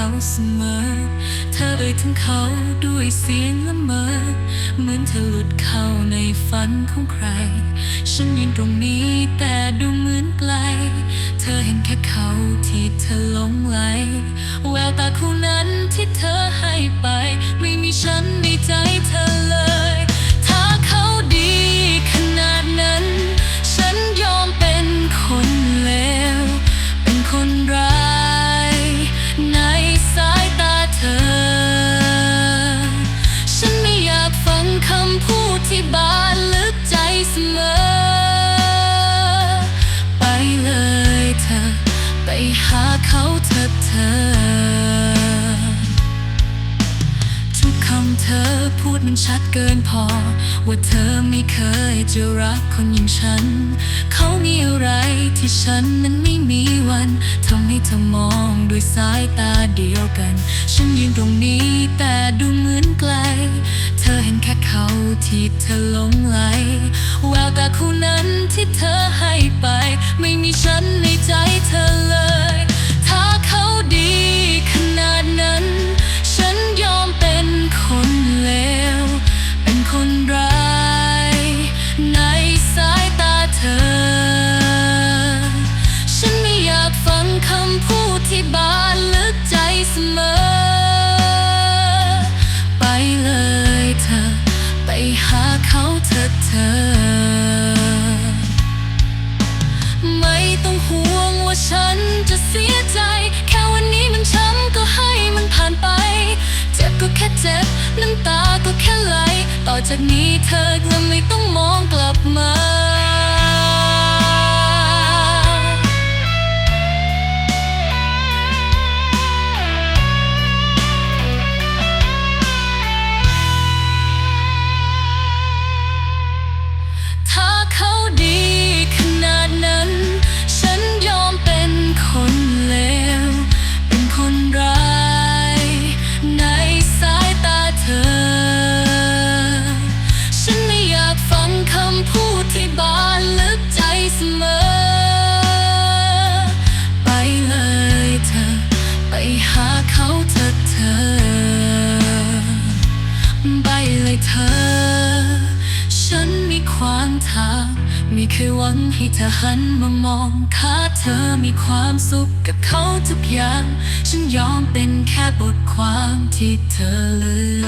เขาเสมอ เธอเอ่ยถึงเขาด้วยเสียงละเมอ เหมือนเธอหลุดเข้าในฝันของใคร ฉันยืนตรงนี้แต่ดูเหมือนไกล เธอเห็นแค่เขาที่เธอหลงไหล แววตาคู่นั้นที่เธอให้ไป ไม่มีฉัน อะเธอทุกคำเธอพูดมันชัดเกินพอ ว่าเธอไม่เคยจะรักคนอย่างฉัน เขามีอะไรที่ฉันนั้นไม่มีวันทำให้เธอมองด้วยสายตาเดียวกัน ฉันยืนตรงนี้แต่ดูเหมือนไกล เธอเห็นแค่เขาที่เธอหลงไหลแววตาคู่นั้น ที่บานลึกใจเสมอ ไปเลยเธอ ไปหาเขาเถอเธอ ไม่ต้องห่วงว่าฉันจะเสียใจ แค่วันนี้มันช้ำก็ให้มันผ่านไป เจ็บก็แค่เจ็บ น้ำตาก็แค่ไหล ต่อจากนี้เธอก็ไม่ต้องมอง เขาเธอเธอ ไปเลยเธอ ฉันมีความทางมีแค่หวังให้เธอหันมามองค่าเธอมีความสุขกับเขาทุกอย่าง ฉันยอมเป็นแค่บทความที่เธอเลือก